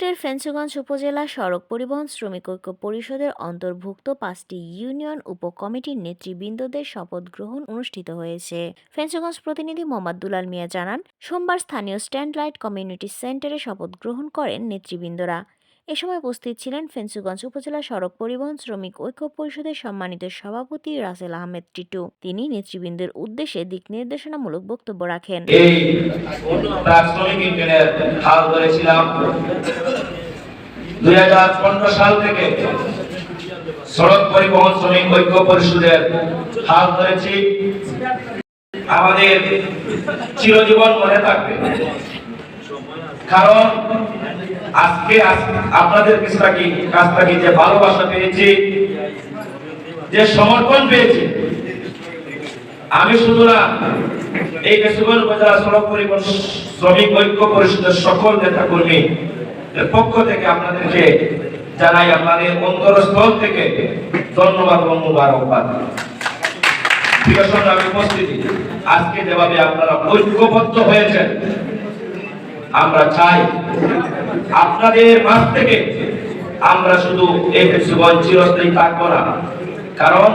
সিলেটের ফেঞ্চুগঞ্জ উপজেলা সড়ক পরিবহন শ্রমিক ঐক্য পরিষদের অন্তর্ভুক্ত পাঁচটি ইউনিয়ন উপকমিটির নেতৃবৃন্দদের শপথ গ্রহণ অনুষ্ঠিত হয়েছে। ফেঞ্চুগঞ্জ প্রতিনিধি মোহাম্মদ দুলাল মিয়া জানান, সোমবার স্থানীয় স্ট্যান্ড লাইট কমিউনিটি সেন্টারে শপথ গ্রহণ করেন নেতৃবৃন্দরা। এ সময় উপস্থিত ছিলেন ফেঞ্চুগঞ্জ উপজেলা সড়ক পরিবহন শ্রমিক ঐক্য পরিষদের সম্মানিত সভাপতি রাসেল আহমেদ টিটু। তিনি নেতৃবৃন্দের উদ্দেশ্যে দিক নির্দেশনামূলক বক্তব্য রাখেন। সাল থেকে সড়ক পরিবহন শ্রমিক ঐক্য পরিষদের হাল ধরেছি। আমাদের চিরজীবন মনে থাকবে। কারণ আজকে আপনাদের কাছ থেকে কাছ থেকে যে ভালোবাসা পেয়েছি, যে সমর্পণ পেয়েছি। আমি শুধু না, এই কেশুগঞ্জ উপজেলা সড়ক পরিবহন শ্রমিক ঐক্য পরিষদের সকল নেতা কর্মী পক্ষ থেকে আপনাদেরকে জানাই আপনাদের অন্তরস্থল থেকে ধন্যবাদ এবং মুবারকবাদ। প্রিয় সংগ্রামী উপস্থিতি। আজকে যেভাবে আপনারা ঐক্যবদ্ধ হয়েছেন আমরা চাই আপনাদের মাঝ থেকে আমরা শুধু চিরস্থায়ী থাকব না। কারণ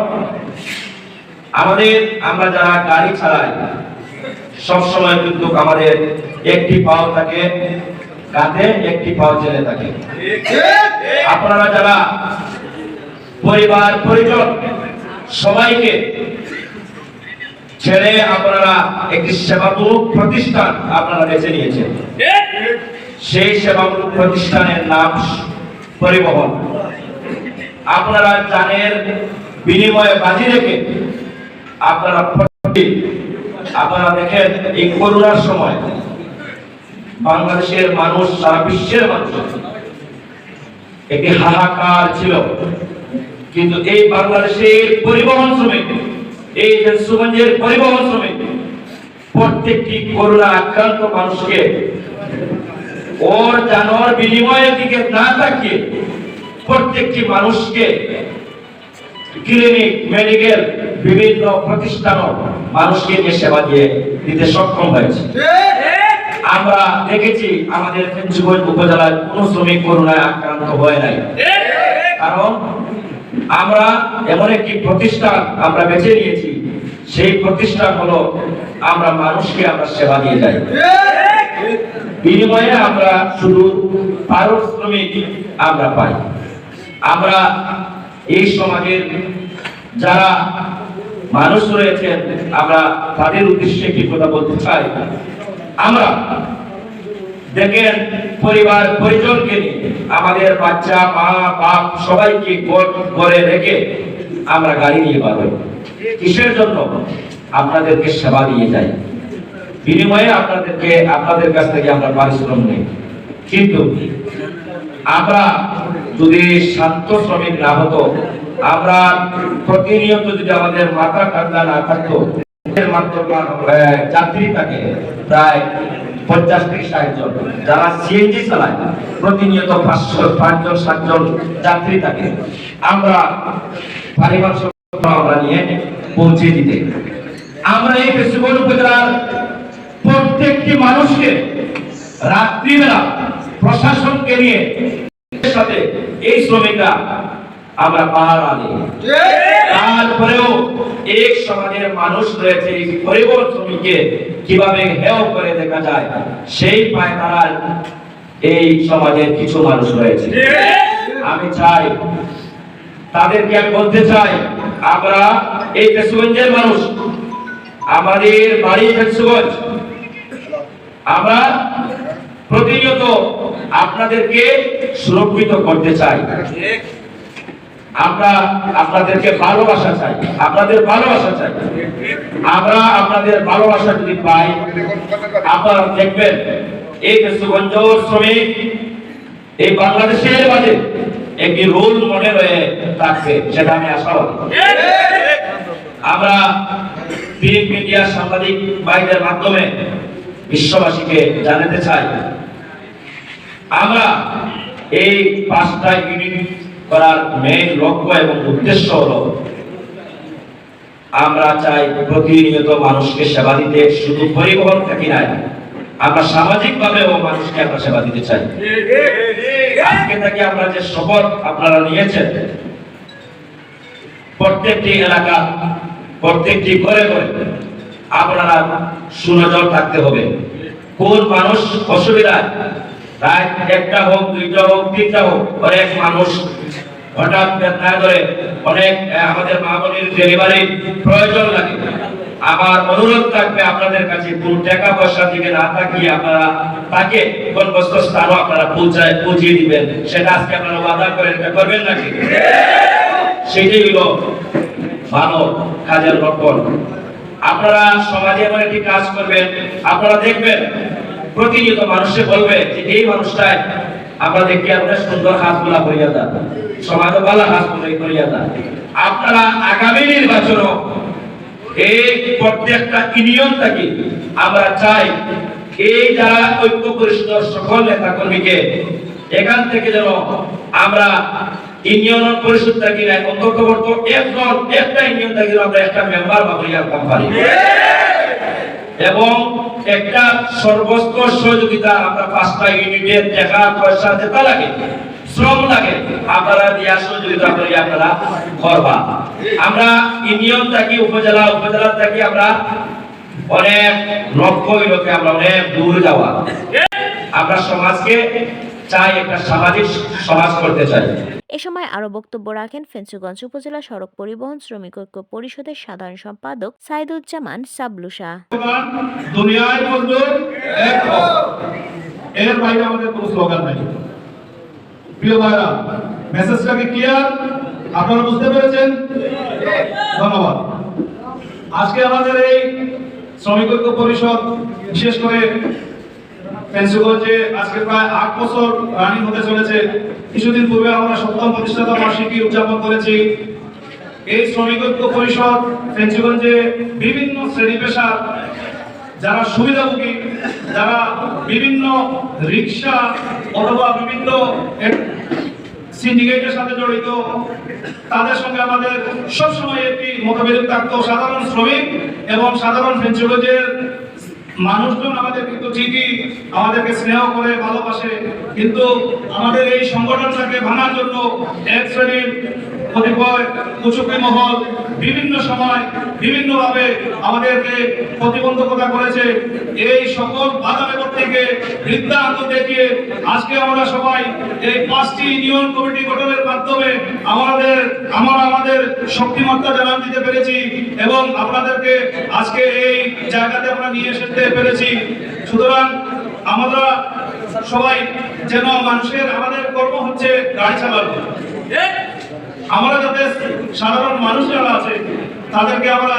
আমাদের, আমরা যারা গাড়ি চালাই, সবসময় কিন্তু আমাদের একটি পাও থাকে কাঁধে একটি পাও জেলে থাকে। আপনারা যারা পরিবার, পরিজন, সবাইকে ছেড়ে আপনারা একটি সেবামূলক প্রতিষ্ঠান আপনারা বেছে নিয়েছেন। সেই সেবামূলক প্রতিষ্ঠানের নাম পরিবহন। আপনারা জানের বিনিময়ে বাজি রেখে আপনারা আপনারা দেখেন এই করোনার সময় বাংলাদেশের মানুষ, সারা বিশ্বের মানুষ একটি হাহাকার ছিল। কিন্তু এই বাংলাদেশের পরিবহন শ্রমিক এই সুগঞ্জের পরিবহন শ্রমিক, প্রত্যেকটি করোনা আক্রান্ত মানুষকে ওর জানোয়ার বিনিময়ের দিকে না তাকিয়ে প্রত্যেকটি মানুষকে ক্লিনিক, মেডিকেল, বিভিন্ন প্রতিষ্ঠান মানুষকে নিয়ে সেবা দিয়ে দিতে সক্ষম হয়েছে। আমরা দেখেছি আমাদের উপজেলার কোন শ্রমিক করোনায় আক্রান্ত হয় নাই। কারণ আমরা এমন একটি প্রতিষ্ঠান আমরা বেছে নিয়েছি। সেই প্রতিষ্ঠান হলো আমরা মানুষকে আমরা সেবা দিয়ে যাই। বিনিময়ে আমরা শুধু পারিশ্রমিক আমরা পাই। আমরা এই সমাজের যারা মানুষ রয়েছেন, আমরা তাদের উদ্দেশ্যে কি কথা বলতে চাই। আমরা দেখেন, পরিবার, পরিজনকে নিয়ে আমাদের বাচ্চা, মা, বাপ সবাইকে ঘরে রেখে আমরা গাড়ি নিয়ে হই। কিসের জন্য? আপনাদেরকে সেবা দিয়ে যাই। বিনিময়ে আপনাদেরকে, আপনাদের কাছ থেকে আমরা পারিশ্রম নেই। কিন্তু আমরা যদি শান্ত শ্রমিক না হতো, আমরা প্রতিনিয়ত যদি আমাদের মাথা ঠান্ডা না থাকতো যাত্রী থাকে প্রায় পঞ্চাশ থেকে ষাট জন যারা সিএনজি চালায় প্রতিনিয়ত পাঁচশো পাঁচজন সাতজন যাত্রী থাকে। আমরা পারিবারিক আমরা নিয়ে পৌঁছে দিতে। আমরা এই কেশুগঞ্জ উপজেলার প্রত্যেকটি মানুষকে রাত্রিবেলা প্রশাসনকে নিয়ে সাথে এই শ্রমিকরা আমরা পাহারা দিই। তারপরেও এক সমাজের মানুষ রয়েছে এই পরিবহন শ্রমিককে কীভাবে হেও করে দেখা যায়, সেই পায় তারার এই সমাজের কিছু মানুষ রয়েছে। আমি চাই, তাদেরকে আমি বলতে চাই, আমরা এই কেশুগঞ্জের মানুষ, আমাদের বাড়ি কেশুগঞ্জ আমরা প্রতিনিয়ত আপনাদেরকে সুরক্ষিত করতে চাই। আমরা আপনাদেরকে ভালোবাসা চাই। আপনাদের ভালোবাসা চাই। আমরা আপনাদের ভালোবাসা যদি পাই, আপনারা দেখবেন, এই সুগঞ্জ শ্রমিক, এই বাংলাদেশের মাঝে একটি রোল মডেল হয়ে থাকবে সেটা আমি আশাবাদী আমরা মিডিয়া সাংবাদিক ভাইদের মাধ্যমে বিশ্ববাসীকে জানাতে চাই। আমরা এই পাঁচটা ইউনিট করার মেইন লক্ষ্য এবং উদ্দেশ্য হলো, আমরা চাই প্রতিনিয়ত মানুষকে সেবা দিতে শুধু পরিবহন থাকি নাই আমরা সামাজিক ভাবেও মানুষকে আমরা সেবা দিতে চাই। আজকে থেকে আমরা যে শপথ আপনারা নিয়েছেন, প্রত্যেকটি এলাকা, প্রত্যেকটি ঘরে ঘরে আপনারা সুনজর থাকতে হবে। কোন মানুষ অসুবিধায় তাই একটা হোক, দুইটা হোক, তিনটা হোক, অনেক মানুষ হঠাৎ বেদনা ধরে অনেক আমাদের মা বোনের ডেলিভারি প্রয়োজন লাগে। আমার অনুরোধ থাকবে আপনাদের কাছে টাকা পয়সা দিকে না আপনারা তাকে আপনারা দিবেন। সেটা আজকে আপনারা করেন করবেন নাকি? সেটাই হলো ভালো কাজের লক্ষণ। আপনারা সমাজে এমন একটি কাজ করবেন, আপনারা দেখবেন প্রতিনিয়ত মানুষে বলবে যে এই মানুষটাই আমরা দেখি আপনার সুন্দর কাজগুলা করিয়া দেন সমাজে ভালো কাজগুলো করিয়া দেন আপনারা আগামী নির্বাচন এই প্রত্যেকটা ইউনিয়ন থেকে আমরা চাই এই যারা ঐক্য পরিষদের সকল নেতা কর্মীকে এখান থেকে যেন আমরা ইউনিয়ন পরিষদ থাকি না অন্তত একজন একটা ইউনিয়ন থাকি আমরা একটা মেম্বার বা পারি। এবং একটা সর্বস্ত সহযোগিতা আমরা পাঁচটা ইউনিটের টাকা, পয়সা যেটা লাগে, শ্রম লাগে, আপনারা দিয়া সহযোগিতা করি, আপনারা করবা। আমরা ইউনিয়ন থাকি, উপজেলা উপজেলা থাকি, আমরা অনেক লক্ষ্য হইলকে আমরা অনেক দূর যাওয়া। আমরা সমাজকে চাই, একটা সামাজিক সমাজ করতে চাই। এ সময় আরও বক্তব্য রাখেন ফেঞ্চুগঞ্জ উপজেলা সড়ক পরিবহন শ্রমিক ঐক্য পরিষদের সাধারণ সম্পাদক সাইদুজ্জামান সাবলুসা। এর বাইরে আমাদের কোনো স্লোগান নাই। প্রিয় ভাইরা ক্লিয়ার আপনারা বুঝতে পেরেছেন? ধন্যবাদ। আজকে আমাদের এই শ্রমিক পরিষদ, বিশেষ করে ফেন্সুগঞ্জে আজকে প্রায় আট বছর হতে চলেছে, কিছুদিন পূর্বে আমরা সপ্তম বার্ষিকী উদযাপন করেছি। এই পরিষদ বিভিন্ন যারা সুবিধাভোগী, যারা বিভিন্ন রিক্সা অথবা বিভিন্ন সিন্ডিকেটের সাথে জড়িত, তাদের সঙ্গে আমাদের সবসময় একটি মতবিরোধ থাকতো। সাধারণ শ্রমিক এবং সাধারণ ফেঞ্চুগঞ্জের মানুষজন আমাদের কিন্তু ঠিকই আমাদেরকে স্নেহ করে, ভালোবাসে। কিন্তু আমাদের এই সংগঠনটাকে ভাঙার জন্য এক শ্রেণির কতিপয় কুচুকি মহল বিভিন্ন সময় বিভিন্নভাবে আমাদেরকে প্রতিবন্ধকতা করেছে। এই সকল বাধা থেকে বৃদ্ধাঙ্গ দেখিয়ে আজকে আমরা সবাই এই পাঁচটি ইউনিয়ন কমিটি গঠনের মাধ্যমে আমাদের আমরা আমাদের শক্তিমত্তা জানান দিতে পেরেছি এবং আপনাদেরকে আজকে এই জায়গাতে আমরা নিয়ে এসে পেরেছি। সুতরাং আমরা সবাই যেন মানুষের আমাদের কর্ম হচ্ছে গাড়ি চালানো। আমরা যাতে সাধারণ মানুষ যারা আছে, তাদেরকে আমরা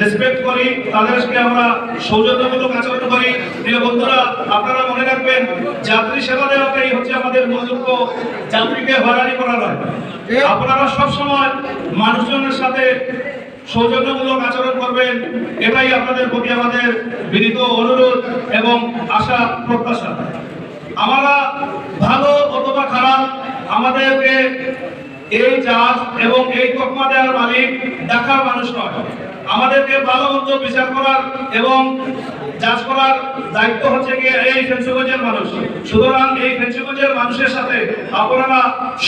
রেসপেক্ট করি, তাদেরকে আমরা সৌজন্যমূলক আচরণ করি। প্রিয় বন্ধুরা, আপনারা মনে রাখবেন, যাত্রী সেবা দেওয়াটাই হচ্ছে আমাদের মূল যাত্রীকে হয়রানি করা নয়। আপনারা সব সময় মানুষজনের সাথে সৌজন্যমূলক আচরণ করবেন, এটাই আপনাদের প্রতি আমাদের বিনীত অনুরোধ এবং আশা প্রত্যাশা। আমরা ভালো অথবা খারাপ আমাদেরকে এই চাষ এবং এই তকমা দেওয়ার মালিক দেখার মানুষ নয়। আমাদেরকে ভালো মন্দ বিচার করার এবং যাচ করার দায়িত্ব হচ্ছে গিয়ে এই ফেন্সিগঞ্জের মানুষ। সুতরাং এই ফেন্সিগঞ্জের মানুষের সাথে আপনারা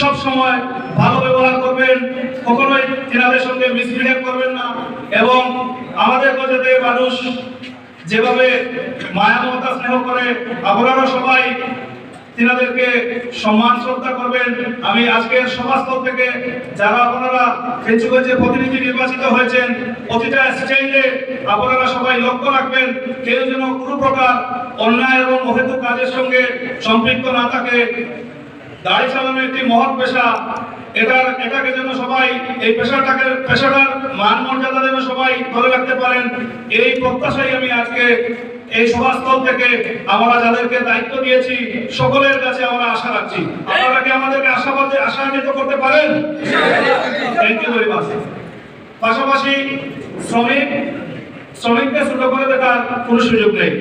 সব সময় ভালো ব্যবহার করবেন, কখনোই এনাদের সঙ্গে মিসবিহেভ করবেন না এবং আমাদের যাতে মানুষ যেভাবে মায়া মমতা স্নেহ করে, আপনারা সবাই তিনাদেরকে সম্মান শ্রদ্ধা করবেন। আমি আজকের সভাস্থল থেকে যারা আপনারা ফেঞ্চুগঞ্জে প্রতিনিধি নির্বাচিত হয়েছেন, প্রতিটা স্টেজে আপনারা সবাই লক্ষ্য রাখবেন, কেউ যেন কোনো প্রকার অন্যায় এবং অহেতুক কাজের সঙ্গে সম্পৃক্ত না থাকে। গাড়ি চালানো একটি মহৎ পেশা, এটার, এটাকে যেন সবাই, এই পেশাটাকে, পেশাটার মান মর্যাদা যেন সবাই ধরে রাখতে পারেন, এই প্রত্যাশাই আমি আজকে এই সভাস্থল থেকে আমরা যাদেরকে দায়িত্ব দিয়েছি, সকলের কাছে আমরা আশা রাখছি। আপনারা কি আমাদেরকে আশাবাদে আশান্বিত করতে পারেন? ইউ ভেরি মাচ পাশাপাশি শ্রমিক, শ্রমিককে ছোট করে দেখার কোনো সুযোগ নেই।